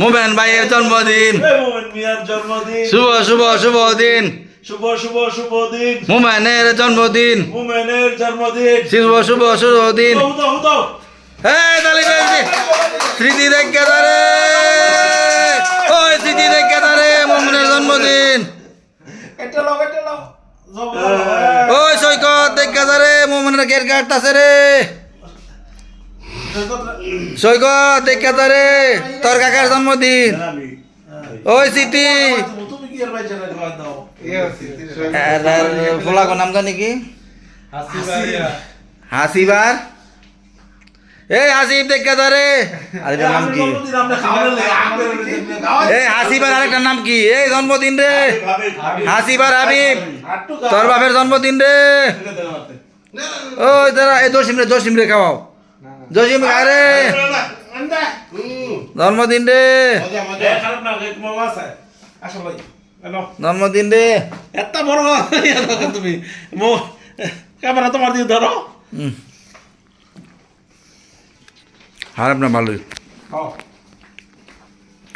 মোমেন ভাইয়ের জন্মদিন। জন্মদিন। শুভ শুভ শুভ দিন। শুভ শুভ শুভ দিন। মোমেনের জন্মদিন। মোমেনের জন্মদিন। শুভ শুভ শুভ দিন। তালি স্মৃতি রেখে ধরে। ওই স্মৃতি রেখে ধরে মোমেনের জন্মদিন। ওই সৈকত দেখা ধরে মোমেনের গেট কাটতাছে রে। সৈকত দেখা ধরে তোর কাকার জন্মদিন। ওই স্মৃতি। তুমি কি আর বাইচে না খাওয়া দাও নাম জানি কি? হাসিবার। এই হাসিব, দেখা ধরে আরেকটার নাম কি? এই হাসিবার আরেকটার নাম কি? এই জন্মদিন রে। হাসিবার হাবিব। তোর বাপের জন্মদিন রে। ওই দাঁড়া, এই জসিম রে জসিম রে খাওয়াও। জসিম খায় রে জন্মদিন রে। জন্মদিন রে। এত বড় তুমি। মো ক্যামেরা তোমার দিয়ে ধরো। হুম। খারাপ না ভালোই।